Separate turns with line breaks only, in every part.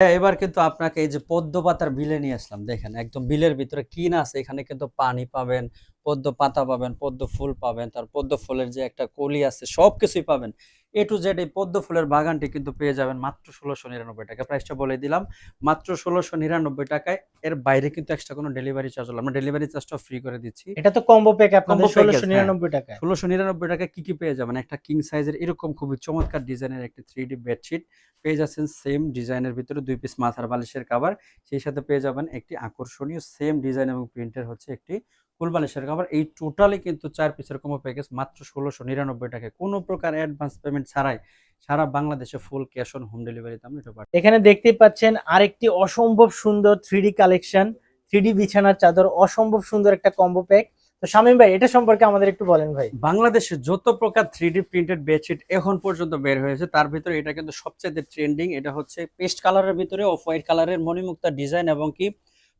হ্যাঁ, এবার কিন্তু আপনাকে এই যে পদ্ম পাতার বিলে নিয়ে আসলাম। দেখেন একদম বিলের ভিতরে কি না আছে। এখানে কিন্তু পানি পাবেন পদ্ম পাতা পাবেন পদ্ম ফুল পাবেন তার পদ্ম ফুলের যে একটা কলি আছে সবকিছুই পাবেন। এ টু জেড এই পদ্ম ফুলের বাগানটি কিন্তু পেয়ে যাবেন মাত্র ষোলোশো নিরানব্বই টাকা প্রাইসটা বলে দিলাম মাত্র ষোলোশো নিরানব্বই টাকায়। এর বাইরে কিন্তু এক্সট্রা কোনো ডেলিভারি চার্জ হলো আমরা ডেলিভারি চার্জটা ফ্রি করে দিচ্ছি।
এটা তো কম্বো প্যাক আপনাদের ষোলোশো নিরানব্বই টাকায়।
ষোলোশো নিরানব্বই টাকায় কি কি পেয়ে যাবেন? একটা কিং সাইজের এরকম খুবই চমৎকার ডিজাইনের একটি থ্রি ডি বেডশিট পেয়ে যাচ্ছেন সেম ডিজাইনের ভিতরে দুই পিস মাথার বালিশের কাভার সেই সাথে পেয়ে যাবেন একটি আকর্ষণীয় সেম ডিজাইন এবং প্রিন্টের হচ্ছে একটি ফুল বালিশের কাভার এই টোটালি কিন্তু চার পিসের কমো প্যাকেজ মাত্র ষোলোশো নিরানব্বই টাকায়। কোনো প্রকার অ্যাডভান্স পেমেন্ট ছাড়াই সারা বাংলাদেশে ফুল ক্যাশ অন হোম ডেলিভারিতে আমরা এটা।
এখানে দেখতেই পাচ্ছেন আরেকটি অসম্ভব সুন্দর থ্রি কালেকশন থ্রি বিছানার চাদর অসম্ভব সুন্দর একটা কম্বো প্যাক তো শামীম ভাই এটা সম্পর্কে আমাদের একটু বলেন ভাই।
বাংলাদেশে যত প্রকার থ্রি ডি প্রিন্টেড বেডশিট এখন পর্যন্ত বের হয়েছে তার ভিতরে এটা কিন্তু সবচেয়ে ট্রেন্ডিং এটা হচ্ছে পেস্ট কালারের ভিতরে অফ হোয়াইট কালারের মণিমুক্তা ডিজাইন এবং কি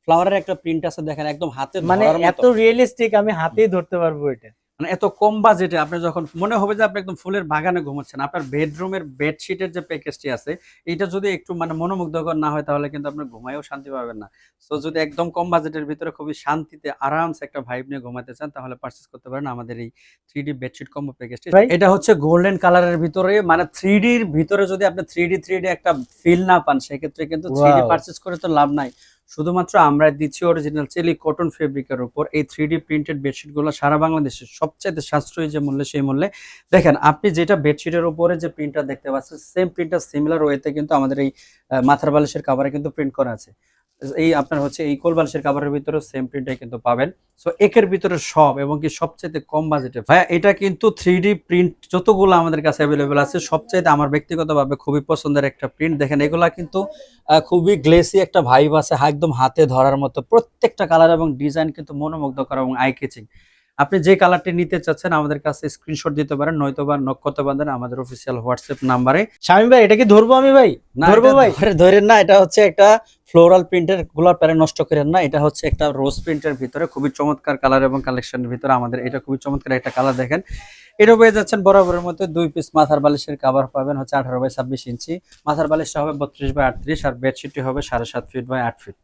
ফ্লাওয়ারের একটা প্রিন্ট আছে দেখেন একদম হাতে
মানে এত রিয়েলিস্টিক আমি হাতেই ধরতে পারব এটা।
মানে এত কম বাজেটে আপনি যখন মনে হবে যে আপনি একদম ফুলের বাগানে ঘুমাচ্ছেন আপনার বেডরুমের বেডশিটের যে প্যাকেজটি আছে এটা যদি একটু মানে মনোমুগ্ধকর না হয় তাহলে কিন্তু আপনি ঘুমায়ও শান্তি পাবেন না। সো যদি একদম কম বাজেটের ভিতরে খুবই শান্তিতে আরামসে একটা ভাইব নিয়ে ঘুমাতে চান তাহলে পারচেস করতে পারেন আমাদের এই থ্রি ডি বেডশিট কম্বো প্যাকেজটি? এটা হচ্ছে গোল্ডেন কালারের ভিতরে মানে থ্রি ডির ভিতরে যদি আপনি থ্রি ডি থ্রি ডি একটা ফিল না পান সেক্ষেত্রে কিন্তু থ্রি ডি পারচেস করে তো লাভ নাই। শুধুমাত্র আমরা দিচ্ছি অরিজিনাল চেলি কটন ফেব্রিকের উপর। এই থ্রি ডি প্রিন্টেড বেডশিটগুলো সারা বাংলাদেশে সবচাইতে সাশ্রয়ী যে মূল্যে সেই মূল্যে। দেখেন, আপনি যেটা বেডশিটের উপরে যে প্রিন্টটা দেখতে পাচ্ছেন সেম প্রিন্টটা সিমিলার ওয়েতে কিন্তু আমাদের এই মাথার বালিশের কাভারে কিন্তু প্রিন্ট করা আছে। এই আপনার হচ্ছে এই কোল বালিশের কাভারের ভিতরে সেম প্রিন্টটাই কিন্তু পাবেন। সো একের ভিতরে সব এবং কি সবচাইতে কম বাজেটে ভাইয়া এটা কিন্তু থ্রি প্রিন্ট যতগুলো আমাদের কাছে অ্যাভেলেবেল আছে সবচাইতে আমার ব্যক্তিগতভাবে খুবই পছন্দের একটা প্রিন্ট দেখেন এগুলা কিন্তু খুবই গ্লেসি একটা ভাইব আছে একদম হাতে ধরার মতো। প্রত্যেকটা কালার এবং ডিজাইন কিন্তু মনোমুগ্ধকর এবং আই কেচিং আপনি যে কালারটি নিতে চাচ্ছেন আমাদের কাছে স্ক্রিনশট দিতে পারেন নয়তো বা নক করতে পারেন আমাদের অফিসিয়াল হোয়াটসঅ্যাপ নাম্বারে
শামীম ভাই এটা কি ধরবো আমি ভাই?
না
ধরবো ভাই?
ধরেন না এটা হচ্ছে একটা ফ্লোরাল প্রিন্টেরগুলার প্যারে নষ্ট করেন না। এটা হচ্ছে একটা রোজ প্রিন্টের ভিতরে, খুবই চমৎকার কালার এবং কালেকশনের ভিতরে আমাদের এটা খুবই চমৎকার একটা কালার দেখেন। এটা পেয়ে যাচ্ছেন বরাবরের মধ্যে দুই পিস মাথার বালিশের কাভার পাবেন, হচ্ছে আঠারো বাই ছাব্বিশ ইঞ্চি। মাথার বালিশটা হবে বত্রিশ বাই আটত্রিশ আর বেডশিটটি হবে সাড়ে সাত ফিট বাই আট ফিট